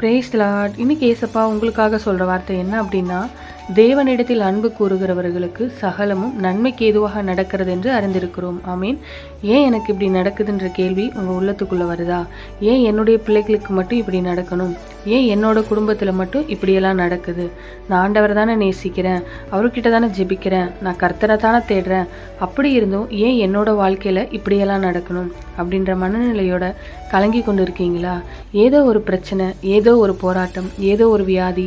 Brace Lord இன்னைக்கு ஏசப்பா உங்களுக்காக சொல்கிற வார்த்தை என்ன அப்படின்னா தேவனிடத்தில் அன்பு கூறுகிறவர்களுக்கு சகலமும் நன்மைக்கு ஏதுவாக நடக்கிறது என்று அறிந்திருக்கிறோம். ஆமீன் ஏன் எனக்கு இப்படி நடக்குதுன்ற கேள்வி உங்கள் உள்ளத்துக்குள்ளே வருதா? ஏன் என்னுடைய பிள்ளைகளுக்கு மட்டும் இப்படி நடக்கணும்? ஏன் என்னோட குடும்பத்தில் மட்டும் இப்படியெல்லாம் நடக்குது? நான் ஆண்டவர் தானே நேசிக்கிறேன். அவர்கிட்ட தானே ஜெபிக்கிறேன். நான் கர்த்தரை தானே தேடுறேன். அப்படி இருந்தும் ஏன் என்னோட வாழ்க்கையில் இப்படியெல்லாம் நடக்கணும்? அப்படின்ற மனநிலையோட கலங்கி கொண்டு இருக்கீங்களா ஏதோ ஒரு பிரச்சனை ஏதோ ஒரு போராட்டம் ஏதோ ஒரு வியாதி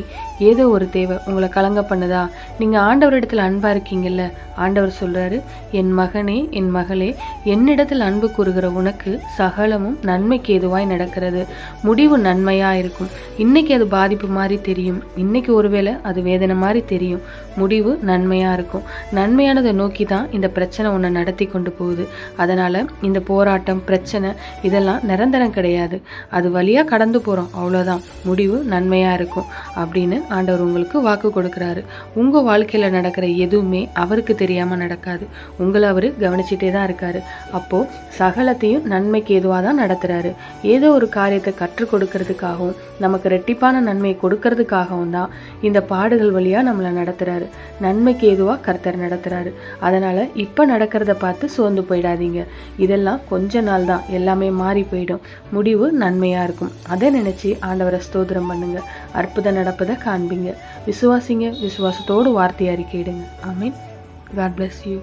ஏதோ ஒரு தேவை உங்களை கலங்க பண்ணுதா? நீங்கள் ஆண்டவரிடத்தில் அன்பாக இருக்கீங்கல்ல? ஆண்டவர் சொல்கிறாரு என் மகனே என் மகளே என்னிடத்தில் அன்பு கூறுகிற உனக்கு சகலமும் நன்மைக்கு ஏதுவாய் நடக்கிறது. முடிவு நன்மையாக இருக்கும். இன்னைக்கு அது பாதிப்பு மாதிரி தெரியும். இன்னைக்கு ஒருவேளை அது வேதனை மாதிரி தெரியும். முடிவு நன்மையாக இருக்கும். நன்மையானதை நோக்கி தான் இந்த பிரச்சனை உன்னை நடத்தி கொண்டு போகுது. அதனால் இந்த போராட்டம் பிரச்சனை இதெல்லாம் நிரந்தரம் கிடையாது. அது வழியாக கடந்து போகிறோம் அவ்வளோதான் முடிவு நன்மையாக இருக்கும் அப்படின்னு ஆண்டவர் உங்களுக்கு வாக்கு கொடுக்குறாரு. உங்கள் வாழ்க்கையில் நடக்கிற எதுவுமே அவருக்கு தெரியாமல் நடக்காது. உங்களை அவர் கவனிச்சிட்டே தான் இருக்காரு. அப்போது சகலத்தையும் நன்மைக்கு எதுவாக தான் நடத்துகிறாரு ஏதோ ஒரு காரியத்தை கற்றுக் கொடுக்கறதுக்காகவும் நமக்கு ரெட்டிப்பான நன்மையை கொடுக்கறதுக்காகவும் தான் இந்த பாடுகள் வழியாக நம்மளை நடத்துகிறாரு நன்மைக்கு எதுவாக கர்த்தர் நடத்துகிறாரு அதனால் இப்போ நடக்கிறத பார்த்து சோர்ந்து போயிடாதீங்க. இதெல்லாம் கொஞ்ச நாள் தான் எல்லாமே மாறி போயிடும். முடிவு நன்மையாக இருக்கும். அதை நினச்சி ஆண்டவரை ஸ்தோத்திரம் பண்ணுங்க. அற்புதம் நடப்பதை காண்பீங்க. விசுவாசிங்க விசுவாசத்தோடு வார்த்தை அறிக்கையிடுங்க ஆமீன். God bless you